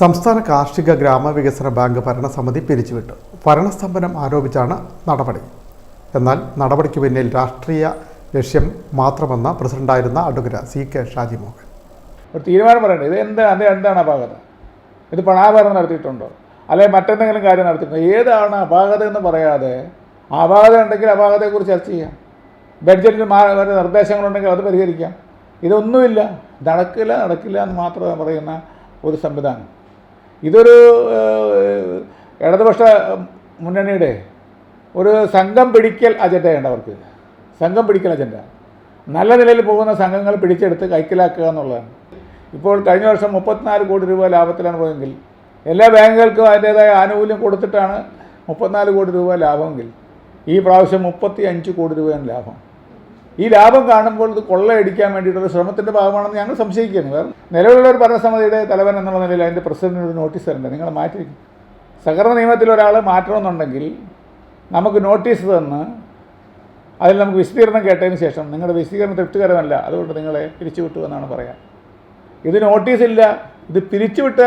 സംസ്ഥാന കാർഷിക ഗ്രാമവികസന ബാങ്ക് ഭരണസമിതി പിരിച്ചുവിട്ടു. ഭരണസ്തംഭനം ആരോപിച്ചാണ് നടപടി. എന്നാൽ നടപടിക്ക് പിന്നിൽ രാഷ്ട്രീയ ലക്ഷ്യം മാത്രമെന്ന് പ്രസിഡന്റായിരുന്ന അഡ്വക്കേറ്റ് സി കെ ഷാജിമോഹൻ. ഒരു തീരുമാനം പറയണ്ടേ? ഇത് എന്താ അത് എന്താണ് അപാകത? ഇത് പണാഭരണം നടത്തിയിട്ടുണ്ടോ? അല്ലെങ്കിൽ മറ്റെന്തെങ്കിലും കാര്യം നടത്തിയിട്ടുണ്ടോ? ഏതാണ് അപാകത എന്ന് പറയാതെ അപാകത ഉണ്ടെങ്കിൽ അപാകതയെക്കുറിച്ച് ചർച്ച ചെയ്യാം. ബഡ്ജറ്റിൽ നിർദ്ദേശങ്ങളുണ്ടെങ്കിൽ അത് പരിഹരിക്കാം. ഇതൊന്നുമില്ല. നടക്കില്ല നടക്കില്ല എന്ന് മാത്രം പറയുന്ന ഒരു സംവിധാനം. ഇതൊരു ഇടതുപക്ഷ മുന്നണിയുടെ ഒരു സംഘം പിടിക്കൽ അജണ്ടയുണ്ട് അവർക്ക്. സംഘം പിടിക്കൽ അജണ്ട. നല്ല നിലയിൽ പോകുന്ന സംഘങ്ങൾ പിടിച്ചെടുത്ത് കൈക്കലാക്കുക എന്നുള്ളതാണ്. ഇപ്പോൾ കഴിഞ്ഞ വർഷം മുപ്പത്തിനാല് കോടി രൂപ ലാഭത്തിലാണ് പോയെങ്കിൽ എല്ലാ ബാങ്കുകൾക്കും അതിന്റേതായ ആനുകൂല്യം കൊടുത്തിട്ടാണ് മുപ്പത്തിനാല് കോടി രൂപ ലാഭമെങ്കിൽ ഈ പ്രാവശ്യം മുപ്പത്തി അഞ്ച് കോടി രൂപയാണ് ലാഭം. ഈ ലാഭം കാണുമ്പോൾ ഇത് കൊള്ളയടിക്കാൻ വേണ്ടിയിട്ടുള്ള ശ്രമത്തിന്റെ ഭാഗമാണെന്ന് ഞങ്ങൾ സംശയിക്കുകയാണ്. കാരണം നിലവിലുള്ള ഒരു ഭരണസമിതിയുടെ തലവൻ എന്നുള്ള നിലയിൽ അതിന്റെ പ്രസിഡന്റിന് ഒരു നോട്ടീസ് തരണ്ടേ. നിങ്ങൾ മാറ്റി സഹകരണ നിയമത്തിൽ ഒരാൾ മാറ്റണമെന്നുണ്ടെങ്കിൽ നമുക്ക് നോട്ടീസ് തന്ന് അതിൽ നമുക്ക് വിശദീകരണം കേട്ടതിന് ശേഷം നിങ്ങളുടെ വിശദീകരണം തൃപ്തികരമല്ല. അതുകൊണ്ട് നിങ്ങളെ പിരിച്ചുവിട്ടു എന്നാണ് പറയാം. ഇത് നോട്ടീസില്ല ഇത് പിരിച്ചുവിട്ട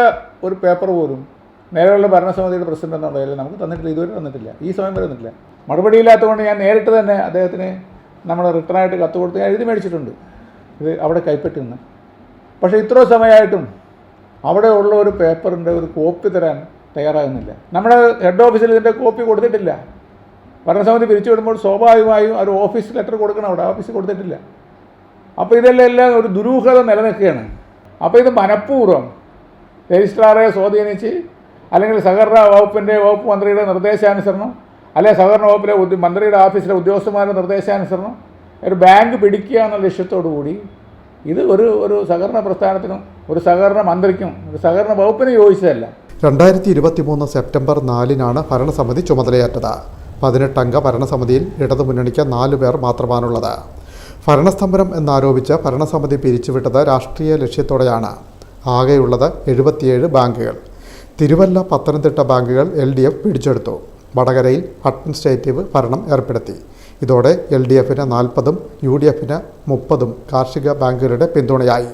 ഒരു പേപ്പർ പോലും നിലവിലുള്ള ഭരണസമിതിയുടെ പ്രസിഡന്റ് എന്നുള്ള നിലയിൽ നമുക്ക് തന്നിട്ടില്ല. ഇതുവരെ തന്നിട്ടില്ല. ഈ സമയം വരെ തന്നിട്ടില്ല. മറുപടിയില്ലാത്തതുകൊണ്ട് ഞാൻ നേരിട്ട് തന്നെ അദ്ദേഹത്തിന് നമ്മൾ റിട്ടേണായിട്ട് കത്ത് കൊടുത്ത് എഴുതി മേടിച്ചിട്ടുണ്ട്. ഇത് അവിടെ കൈപ്പറ്റുന്നു പക്ഷേ ഇത്ര സമയമായിട്ടും അവിടെ ഉള്ള ഒരു പേപ്പറിന്റെ ഒരു കോപ്പി തരാൻ തയ്യാറാകുന്നില്ല. നമ്മുടെ ഹെഡ് ഓഫീസിൽ ഇതിന്റെ കോപ്പി കൊടുത്തിട്ടില്ല. ഭരണസമിതി പിരിച്ചുവിടുമ്പോൾ സ്വാഭാവികമായും ഒരു ഓഫീസ് ലെറ്റർ കൊടുക്കണം അവിടെ. ഓഫീസിൽ കൊടുത്തിട്ടില്ല. അപ്പോൾ ഇതെല്ലാം എല്ലാം ഒരു ദുരൂഹത നിലനിൽക്കുകയാണ്. അപ്പോൾ ഇത് മനഃപൂർവം രജിസ്ട്രാറെ സ്വാധീനിച്ച് അല്ലെങ്കിൽ സഹകരണ വകുപ്പിന്റെ വകുപ്പ് മന്ത്രിയുടെ നിർദ്ദേശാനുസരണം അല്ലെങ്കിൽ സഹകരണ വകുപ്പിലെ മന്ത്രിയുടെ ഓഫീസിലെ ഉദ്യോഗസ്ഥന്മാരുടെ നിർദ്ദേശാനുസരണം ഒരു ബാങ്ക് പിടിക്കുക എന്ന ലക്ഷ്യത്തോടു കൂടി ഇത് ഒരു ഒരു സഹകരണ പ്രസ്ഥാനത്തിനും ഒരു സഹകരണ മന്ത്രിക്കും ഒരു സഹകരണ വകുപ്പിനും യോജിച്ചതല്ല. രണ്ടായിരത്തി ഇരുപത്തി മൂന്ന് സെപ്റ്റംബർ നാലിനാണ് ഭരണസമിതി ചുമതലയേറ്റത്. പതിനെട്ടംഗ ഭരണസമിതിയിൽ ഇടതുമുന്നണിക്ക് നാലു പേർ മാത്രമാണുള്ളത്. ഭരണസ്തംഭനം എന്നാരോപിച്ച് ഭരണസമിതി പിരിച്ചുവിട്ടത് രാഷ്ട്രീയ ലക്ഷ്യത്തോടെയാണ്. ആകെയുള്ളത് എഴുപത്തിയേഴ് ബാങ്കുകൾ. തിരുവല്ല പത്തനംതിട്ട ബാങ്കുകൾ എൽ ഡി എഫ് പിടിച്ചെടുത്തു. വടകരയിൽ അഡ്മിനിസ്ട്രേറ്റീവ് ഭരണം ഏർപ്പെടുത്തി. ഇതോടെ എൽ ഡി എഫിന് നാൽപ്പതും യു ഡി എഫിന് മുപ്പതും കാർഷിക ബാങ്കുകളുടെ പിന്തുണയായി.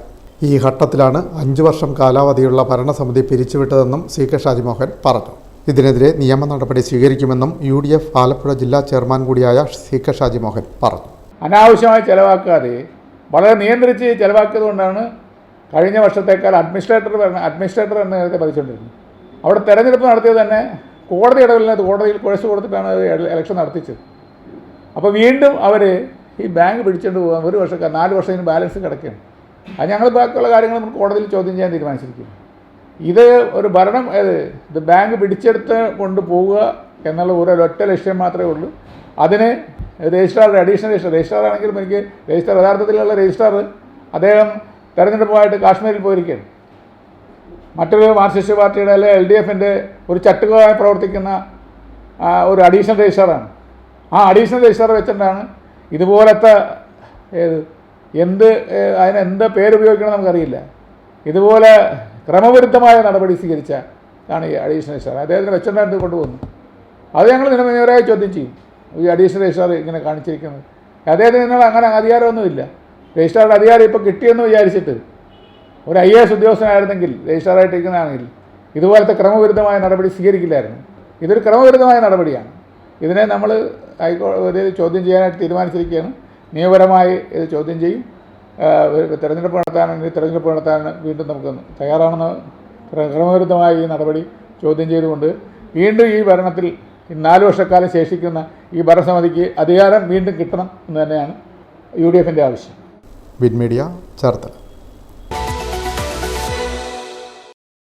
ഈ ഘട്ടത്തിലാണ് അഞ്ചു വർഷം കാലാവധിയുള്ള ഭരണസമിതി പിരിച്ചുവിട്ടതെന്നും സി കെ ഷാജിമോഹൻ പറഞ്ഞു. ഇതിനെതിരെ നിയമ നടപടി സ്വീകരിക്കുമെന്നും യു ഡി എഫ് ആലപ്പുഴ ജില്ലാ ചെയർമാൻ കൂടിയായ സി കെ ഷാജിമോഹൻ പറഞ്ഞു. അനാവശ്യമായി ചെലവാക്കാതെ വളരെ നിയന്ത്രിച്ച് ചെലവാക്കിയതുകൊണ്ടാണ് കഴിഞ്ഞ വർഷത്തേക്കാൾ അഡ്മിനിസ്ട്രേറ്റർ അഡ്മിനിസ്ട്രേറ്റർ എന്ന് നേരത്തെ പതിച്ചുകൊണ്ടിരുന്നത് അവിടെ തെരഞ്ഞെടുപ്പ് നടത്തിയത് തന്നെ കോടതി ഇടപെടലിനകത്ത് കോടതിയിൽ കേസ് കൊടുത്തിട്ടാണ് ഇലക്ഷൻ നടത്തിച്ചത്. അപ്പോൾ വീണ്ടും അവർ ഈ ബാങ്ക് പിടിച്ചുകൊണ്ട് പോകാൻ ഒരു വർഷം നാല് വർഷത്തിന് ബാലൻസ് കിടക്കുകയാണ് അത് ഞങ്ങൾ ബാക്കിയുള്ള കാര്യങ്ങൾ നമുക്ക് കോടതിയിൽ ചോദ്യം ചെയ്യാൻ തീരുമാനിച്ചിരിക്കുന്നു. ഇത് ഒരു ഭരണം ഇത് ബാങ്ക് പിടിച്ചെടുത്ത് കൊണ്ടുപോവുക എന്നുള്ള ഒരു ഒറ്റ ലക്ഷ്യം മാത്രമേ ഉള്ളൂ. അതിന് രജിസ്ട്രാറുടെ അഡീഷണൽ രജിസ്ട്രാർ രജിസ്ട്രാർ ആണെങ്കിലും എനിക്ക് രജിസ്റ്റർ യഥാർത്ഥത്തിലുള്ള രജിസ്ട്രാർ അദ്ദേഹം തെരഞ്ഞെടുപ്പുമായിട്ട് കാശ്മീരിൽ പോയിരിക്കുകയാണ്. മറ്റൊരു മാർക്സിസ്റ്റ് പാർട്ടിയുടെ അല്ലെ എൽ ഡി എഫിന്റെ ഒരു ചട്ടുകമായി പ്രവർത്തിക്കുന്ന ഒരു അഡീഷണൽ രജിസ്റ്ററാണ്. ആ അഡീഷണൽ രജിസ്റ്റർ വെച്ചിട്ടാണ് ഇതുപോലത്തെ ഏത് എന്ത് അതിനെന്ത് പേരുപയോഗിക്കണം നമുക്കറിയില്ല. ഇതുപോലെ ക്രമവിരുദ്ധമായ നടപടി സ്വീകരിച്ച ആണ് ഈ അഡീഷണൽ രജിസ്റ്റർ അദ്ദേഹത്തിന് വെച്ചിട്ടാണ് കൊണ്ടുപോകുന്നു അത് ഞങ്ങൾ നിയമപരമായി ചോദ്യം ചെയ്യും. ഈ അഡീഷണൽ രജിസ്ട്രാർ ഇങ്ങനെ കാണിച്ചിരിക്കുന്നത്. അദ്ദേഹത്തിന് നിങ്ങൾ അങ്ങനെ അധികാരമൊന്നുമില്ല. രജിസ്ട്രാറുടെ അധികാരം ഇപ്പോൾ കിട്ടിയെന്ന് വിചാരിച്ചിട്ട് ഒരു ഐ എ എസ് ഉദ്യോഗസ്ഥനായിരുന്നെങ്കിൽ രജിസ്ട്രാറായിട്ടിരിക്കുന്നതാണെങ്കിൽ ഇതുപോലത്തെ ക്രമവിരുദ്ധമായ നടപടി സ്വീകരിക്കില്ലായിരുന്നു. ഇതൊരു ക്രമവിരുദ്ധമായ നടപടിയാണ്. ഇതിനെ നമ്മൾ ഹൈക്കോടതി ചോദ്യം ചെയ്യാനായിട്ട് തീരുമാനിച്ചിരിക്കുകയാണ്. നിയമപരമായി ഇത് ചോദ്യം ചെയ്യും. തെരഞ്ഞെടുപ്പ് നടത്താനാണെങ്കിൽ തെരഞ്ഞെടുപ്പ് നടത്താൻ വീണ്ടും നമുക്ക് തയ്യാറാണെന്ന് ക്ര- ക്രമവിരുദ്ധമായ ഈ നടപടി ചോദ്യം ചെയ്തുകൊണ്ട് വീണ്ടും ഈ ഭരണത്തിൽ നാല് വർഷക്കാലം ശേഷിക്കുന്ന ഈ ഭരണസമിതിക്ക് അധികാരം വീണ്ടും കിട്ടണം എന്ന് തന്നെയാണ് യു ഡി എഫിന്റെ ആവശ്യം. Win media Cherthala.